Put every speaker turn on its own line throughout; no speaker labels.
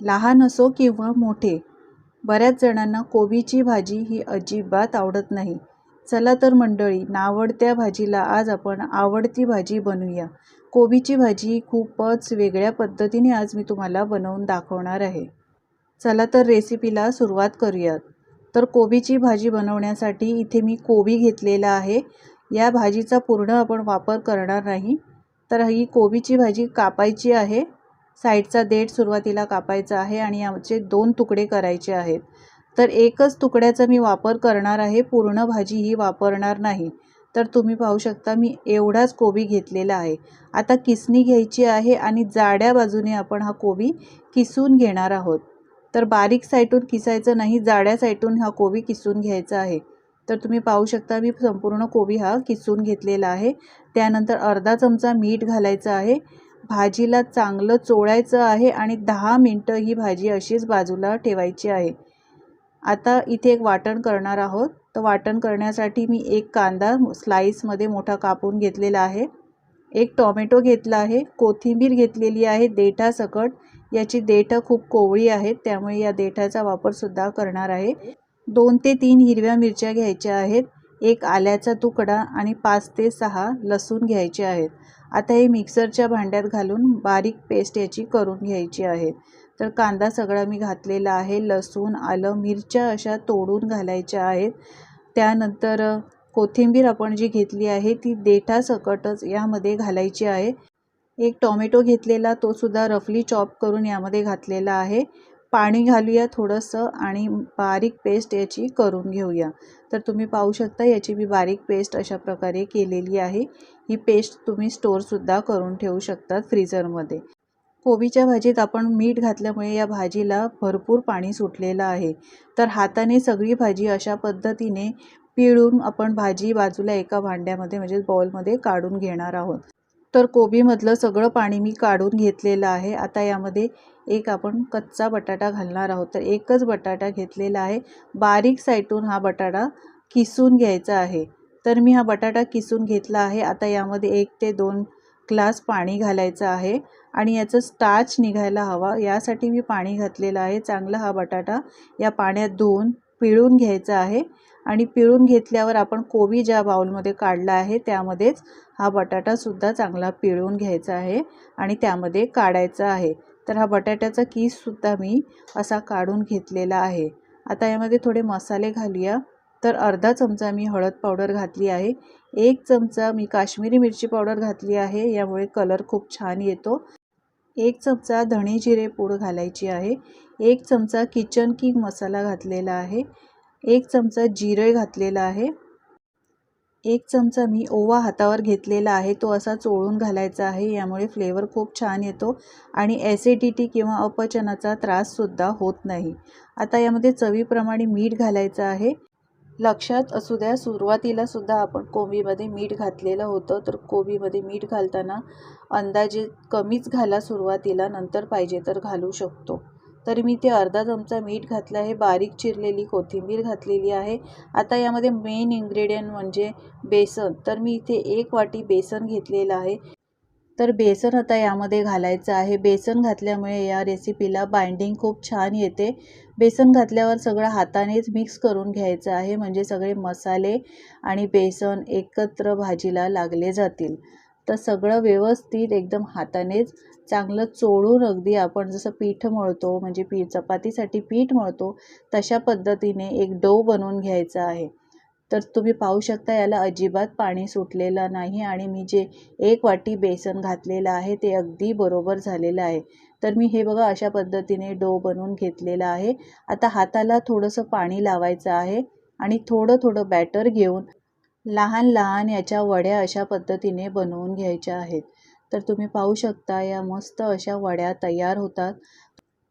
लहान असो किंवा मोठे बऱ्याच जणांना कोबीची भाजी ही अजिबात आवडत नाही. चला तर मंडळी नावडत्या भाजीला आज आपण आवडती भाजी बनवूया. कोबीची भाजी खूपच वेगळ्या पद्धतीने आज मी तुम्हाला बनवून दाखवणार आहे. चला तर रेसिपीला सुरुवात करूयात. तर कोबीची भाजी बनवण्यासाठी इथे मी कोबी घेतलेला आहे. या भाजीचा पूर्ण आपण वापर करणार नाही. तर ही कोबीची भाजी कापायची आहे. साईडचा देठ सुरुवातीला कापायचा आहे आणि याचे दोन तुकडे करायचे आहेत. तर एकच तुकड्याचा मी वापर करणार आहे पूर्ण भाजी ही वापरणार नाही. तर तुम्ही पाहू शकता मी एवढाच कोबी घेतलेला आहे. आता किसणी घ्यायची आहे आणि जाड्या बाजूने आपण हा कोबी किसून घेणार आहोत. तर बारीक साईटून किसायचं नाही जाड्या साईटून हा कोबी किसून घ्यायचा आहे. तर तुम्ही पाहू शकता मी संपूर्ण कोबी हा किसून घेतलेला आहे. त्यानंतर अर्धा चमचा मीठ घालायचं आहे. भाजीला चांगलं चोळायचं आहे आणि दहा मिनटं ही भाजी अशीच बाजूला ठेवायची आहे. आता इथे एक वाटण करणार आहोत. तर वाटण करण्यासाठी मी एक कांदा स्लाईसमध्ये मोठा कापून घेतलेला आहे. एक टॉमॅटो घेतला आहे. कोथिंबीर घेतलेली आहे. देठासकट याची देठं खूप कोवळी आहेत. त्यामुळे या देठाचा वापरसुद्धा करणार आहे. दोन ते तीन हिरव्या मिरच्या घ्यायच्या आहेत. एक आल्याचा तुकडा आणि पाच ते सहा लसूण घ्यायचे आहेत. आता हे मिक्सरच्या भांड्यात घालून बारीक पेस्ट याची करून घ्यायची आहे. तर कांदा सगळा मी घातलेला आहे. लसूण आलं मिरच्या अशा तोडून घालायच्या आहेत. त्यानंतर कोथिंबीर आपण जी घेतली आहे ती देठासकटच यामध्ये घालायची आहे. एक टॉमॅटो घेतलेला तो सुद्धा रफली चॉप करून यामध्ये घातलेला आहे. पाणी घालूया थोडंसं आणि बारीक पेस्ट याची करून घेऊया. तर तुम्ही पाहू शकता याची मी बारीक पेस्ट अशा प्रकारे केलेली आहे. ही पेस्ट तुम्ही स्टोअरसुद्धा करून ठेवू शकतात फ्रीझरमध्ये. कोबीच्या भाजीत आपण मीठ घातल्यामुळे या भाजीला भरपूर पाणी सुटलेलं आहे. तर हाताने सगळी भाजी अशा पद्धतीने पिळून आपण भाजी बाजूला एका भांड्यामध्ये म्हणजे बॉलमध्ये काढून घेणार आहोत. तर कोबीमधलं सगळं पाणी मी काढून घेतलेलं आहे. आता यामध्ये एक आपण कच्चा बटाटा घालणार आहोत. तर एकच बटाटा घेतलेला आहे. बारीक साईटून हा बटाटा किसून घ्यायचा आहे. तर मी हा बटाटा किसून घेतला आहे. आता यामध्ये एक ते दोन ग्लास पाणी घालायचं आहे आणि याचं स्टार्च निघायला हवा. यासाठी मी पाणी घातलेलं आहे. चांगला हा बटाटा या पाण्यात धुवून पिळून घ्यायचा आहे. आणि पिळून घेतल्यावर आपण कोबी ज्या बाउलमध्ये काढला आहे त्यामध्येच हा बटाटासुद्धा चांगला पिळून घ्यायचा आहे आणि त्यामध्ये काढायचा आहे. तर हा बटाट्याचा कीससुद्धा मी असा काढून घेतलेला आहे. आता यामध्ये थोडे मसाले घालूया. तर अर्धा चमचा मी हळद पावडर घातली आहे. एक चमचा मी काश्मीरी मिरची पावडर घातली आहे. यामुळे कलर खूप छान येतो. एक चमचा धणे जिरे पूड घालायची आहे. एक चमचा किचन किंग मसाला घातलेला आहे. एक चमचा जिरे घातलेला आहे. एक चमचा मी ओवा हातावर घेतलेला आहे. तो असा चोळून घालायचा आहे. यामुळे फ्लेवर खूप छान येतो आणि ॲसिडिटी किंवा अपचनाचा त्राससुद्धा होत नाही. आता यामध्ये चवीप्रमाणे मीठ घालायचं आहे. लक्षात असू द्या सुरुवातीला सुद्धा आपण कोबीमध्ये मीठ घातलेलं होतं. तर कोबीमध्ये मीठ घालताना अंदाजे कमीच घाला सुरुवातीला. नंतर पाहिजे तर घालू शकतो. तर मी ते अर्धा चमचा मीठ घातलं आहे बारीक चिरलेली कोथिंबीर घातलेली आहे. आता यामध्ये मेन इन्ग्रेडियंट म्हणजे बेसन. तर मी इथे एक वाटी बेसन घेतलेलं आहे. तर बेसन आता यामध्ये घालायचं आहे. बेसन घातल्यामुळे या रेसिपीला बाइंडिंग खूप छान येते. बेसन घातल्यावर सगळं हातानेच मिक्स करून घ्यायचं आहे. म्हणजे सगळे मसाले आणि बेसन एकत्र भाजीला लागले जातील. तर सगळं व्यवस्थित एकदम हातानेच चांगलं चोळून अगदी आपण जसं पीठ मळतो म्हणजे पी चपातीसाठी पीठ मळतो तशा पद्धतीने एक डो बनवून घ्यायचा आहे. तर तुम्ही पाहू शकता याला अजिबात पाणी सुटलेलं नाही आणि मी जे एक वाटी बेसन घातलेलं आहे ते अगदी बरोबर झालेलं आहे. तर मी हे बघा अशा पद्धतीने डो बनवून घेतलेला आहे. आता हाताला थोडंसं पाणी लावायचं आहे आणि थोडं थोडं बॅटर घेऊन लहान लहान याच्या वड्या अशा पद्धतीने बनवून घ्यायच्या आहेत. तर तुम्ही पाहू शकता या मस्त अशा वड्या तयार होतात.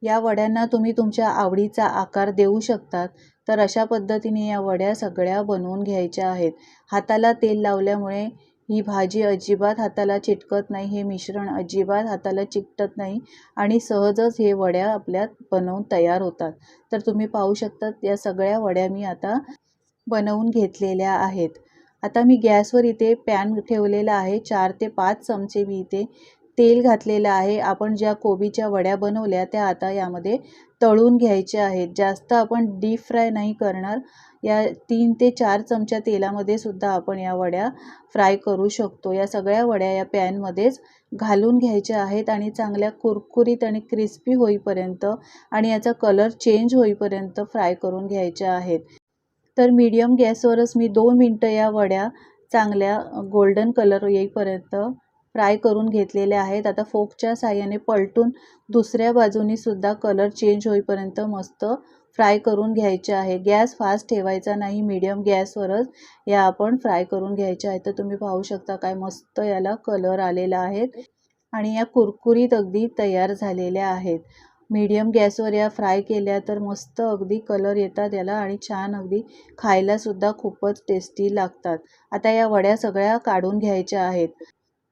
या वड्यांना तुम्ही तुमच्या आवडीचा आकार देऊ शकतात. तर अशा पद्धतीने या वड्या सगळ्या बनवून घ्यायच्या आहेत. हाताला तेल लावल्यामुळे ही भाजी अजिबात हाताला चिटकत नाही हे मिश्रण अजिबात हाताला चिकटत नाही आणि सहजच हे वड्या आपल्यात बनवून तयार होतात. तर तुम्ही पाहू शकतात या सगळ्या वड्या मी आता बनवून घेतलेल्या आहेत. आता मी गॅसवर इथे पॅन ठेवलेला आहे चार ते पाच चमचे मी इथे तेल घातलेलं आहे. आपण ज्या कोबीच्या वड्या बनवल्या त्या आता यामध्ये तळून घ्यायच्या आहेत. जास्त आपण डीप फ्राय नाही करणार. या तीन ते चार चमच्या तेलामध्ये सुद्धा आपण या वड्या फ्राय करू शकतो. या सगळ्या वड्या या पॅनमध्येच घालून घ्यायच्या आहेत आणि चांगल्या कुरकुरीत आणि क्रिस्पी होईपर्यंत आणि याचा कलर चेंज होईपर्यंत फ्राय करून घ्यायच्या आहेत. तर मीडियम गॅसवरच मी दोन मिनटं या वड्या चांगल्या गोल्डन कलर येईपर्यंत फ्राय करून घेतलेल्या आहेत. आता फोकच्या साह्याने पलटून दुसऱ्या बाजूनीसुद्धा कलर चेंज होईपर्यंत मस्त फ्राय करून घ्यायचे आहे. गॅस फास्ट ठेवायचा नाही मीडियम गॅसवरच या आपण फ्राय करून घ्यायच्या आहेत. तर तुम्ही पाहू शकता काय मस्त याला कलर आलेला आहे. आणि या कुरकुरीत अगदी तयार झालेल्या आहेत. मीडियम गॅसवर या फ्राय केल्या तर मस्त अगदी कलर येतात याला आणि छान अगदी खायलासुद्धा खूपच टेस्टी लागतात. आता या वड्या सगळ्या काढून घ्यायच्या आहेत.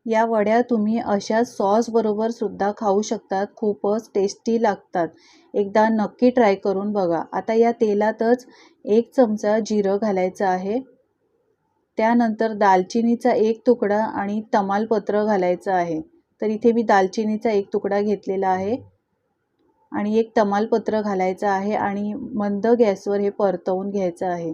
या वड्या तुम्ही अशा सॉसबरोबर सुद्धा खाऊ शकतात खूपच टेस्टी लागतात. एकदा नक्की ट्राय करून बघा. आता या तेलातच एक चमचा जिरं घालायचं आहे. त्यानंतर दालचिनीचा एक तुकडा आणि तमालपत्र घालायचं आहे. तर इथे मी दालचिनीचा एक तुकडा घेतलेला आहे. आणि एक तमालपत्र घालायचं आहे आणि मंद गॅसवर हे परतवून घ्यायचं आहे.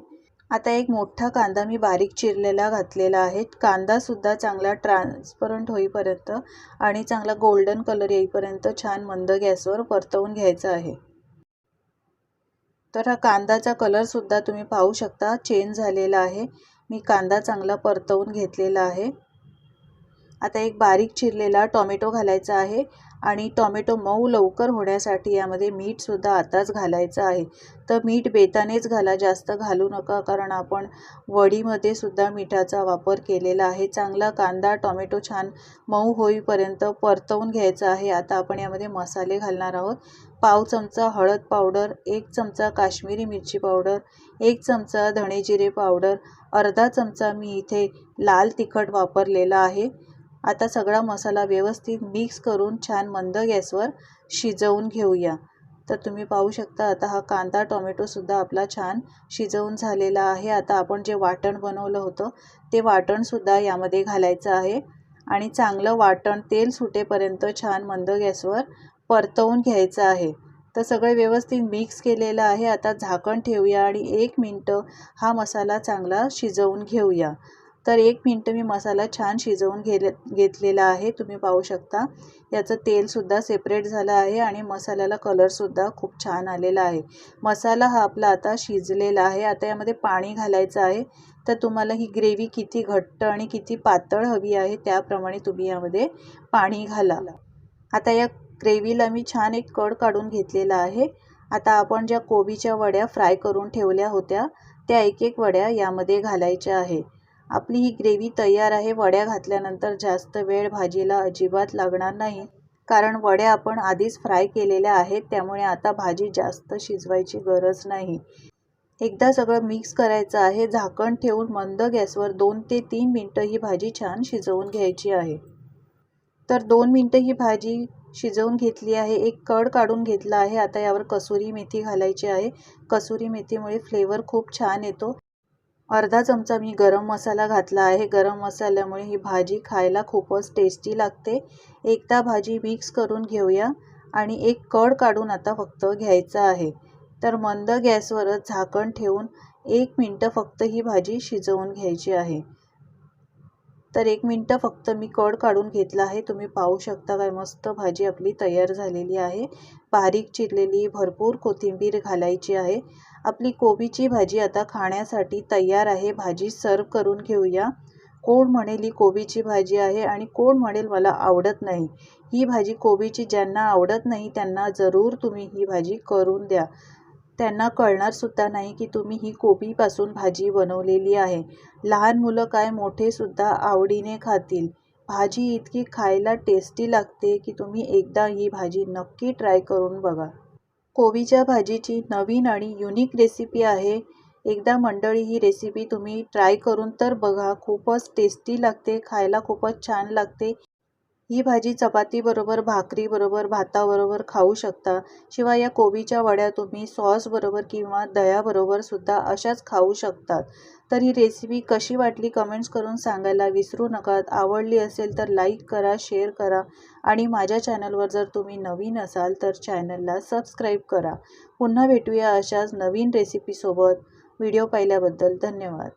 आता एक मोठा कांदा मी बारीक चिरलेला घातलेला आहे. कांदासुद्धा चांगला ट्रान्सपरंट होईपर्यंत आणि चांगला गोल्डन कलर येईपर्यंत छान मंद गॅसवर परतवून घ्यायचं आहे. तर हा कांदाचा कलरसुद्धा तुम्ही पाहू शकता. चेंज झालेला आहे. मी कांदा चांगला परतवून घेतलेला आहे. आता एक बारीक चिरलेला टॉमॅटो घालायचा आहे. आणि टॉमॅटो मऊ लवकर होण्यासाठी यामध्ये मीठसुद्धा आताच घालायचं आहे. तर मीठ बेतानेच घाला जास्त घालू नका कारण आपण वडीमध्ये सुद्धा मिठाचा वापर केलेला आहे. चांगला कांदा टॉमॅटो छान मऊ होईपर्यंत परतवून घ्यायचा आहे. आता आपण यामध्ये मसाले घालणार आहोत. पाव चमचा हळद पावडर एक चमचा काश्मीरी मिरची पावडर एक चमचा धणे जिरे पावडर अर्धा चमचा मी इथे लाल तिखट वापरलेला आहे. आता सगळा मसाला व्यवस्थित मिक्स करून छान मंद गॅसवर शिजवून घेऊया. तर तुम्ही पाहू शकता आता हा कांदा टोमॅटोसुद्धा आपला छान शिजवून झालेला आहे. आता आपण जे वाटण बनवलं होतं ते वाटणसुद्धा यामध्ये घालायचं आहे. आणि चांगलं वाटण तेल सुटेपर्यंत छान मंद गॅसवर परतवून घ्यायचं आहे. तर सगळं व्यवस्थित मिक्स केलेलं आहे. आता झाकण ठेवूया आणि एक मिनटं हा मसाला चांगला शिजवून घेऊया. तर एक मिनटं मी मसाला छान शिजवून घेले घेतलेला आहे. तुम्ही पाहू शकता. याचं तेलसुद्धा सेपरेट झालं आहे आणि मसाल्याला कलरसुद्धा खूप छान आलेला आहे. मसाला हा आपला आता शिजलेला आहे. आता यामध्ये पाणी घालायचं आहे. तर तुम्हाला ही ग्रेव्ही किती घट्ट आणि किती पातळ हवी आहे त्याप्रमाणे तुम्ही यामध्ये पाणी घाला. आता या ग्रेव्हीला मी छान एक कड काढून घेतलेला आहे. आता आपण ज्या कोबीच्या वड्या फ्राय करून ठेवल्या होत्या त्या एक एक वड्या यामध्ये घालायच्या आहे आपली ही ग्रेव्ही तयार आहे वड्या घातल्यानंतर जास्त वेळ भाजीला अजिबात लागणार नाही कारण वड्या आपण आधीच फ्राय केलेल्या आहेत त्यामुळे आता भाजी जास्त शिजवायची गरज नाही. एकदा सगळं मिक्स करायचं आहे झाकण ठेवून मंद गॅसवर दोन ते तीन मिनटं ही भाजी छान शिजवून घ्यायची आहे. तर दोन मिनटं ही भाजी शिजवून घेतली आहे एक कड काढून घेतला आहे आता यावर कसुरी मेथी घालायची आहे. कसुरी मेथीमुळे फ्लेवर खूप छान येतो. अर्धा चमचा मी गरम मसाला घातला आहे. गरम मसाल्यामुळे ही भाजी खायला खूपच टेस्टी लागते. एकदा भाजी मिक्स करून घेऊया आणि एक कड काढून आता फक्त घ्यायचा आहे. तर मंद गॅसवरच झाकण ठेवून एक मिनटं फक्त ही भाजी शिजवून घ्यायची आहे. तर एक मिनटं फक्त मी कड काढून घेतला आहे. तुम्ही पाहू शकता काय मस्त भाजी आपली तयार झालेली आहे. बारीक चिरलेली भरपूर कोथिंबीर घालायची आहे. आपली कोबीची भाजी आता खाण्यासाठी तयार आहे. भाजी सर्व करून घेऊया. कोण म्हणेल ही कोबीची भाजी आहे आणि कोण म्हणेल मला आवडत नाही. ही भाजी कोबीची ज्यांना आवडत नाही त्यांना जरूर तुम्ही ही भाजी करून द्या. त्यांना कळणारसुद्धा नाही की तुम्ही ही कोबीपासून भाजी बनवलेली आहे. लहान मुलं काय मोठेसुद्धा आवडीने खातील. भाजी इतकी खायला टेस्टी लागते की तुम्ही एकदा ही भाजी नक्की ट्राय करून बघा. कोबीच्या भाजीची नवीन आणि युनिक रेसिपी आहे. एकदा मंडळी ही रेसिपी तुम्ही ट्राय करून तर बघा. खूपच टेस्टी लागते खायला खूपच छान लागते. ही भाजी चपातीबरोबर भाकरीबरोबर भाताबरोबर खाऊ शकता. शिवाय या कोबीच्या वड्या तुम्ही सॉसबरोबर किंवा दह्याबरोबर सुद्धा अशाच खाऊ शकतात. तर ही रेसिपी कशी वाटली कमेंट्स करून सांगायला विसरू नका आवडली असेल तर लाईक करा शेअर करा आणि माझ्या चॅनलवर जर तुम्ही नवीन असाल तर चॅनलला सबस्क्राईब करा. पुन्हा भेटूया अशाच नवीन रेसिपीसोबत व्हिडिओ पाहिल्याबद्दल धन्यवाद.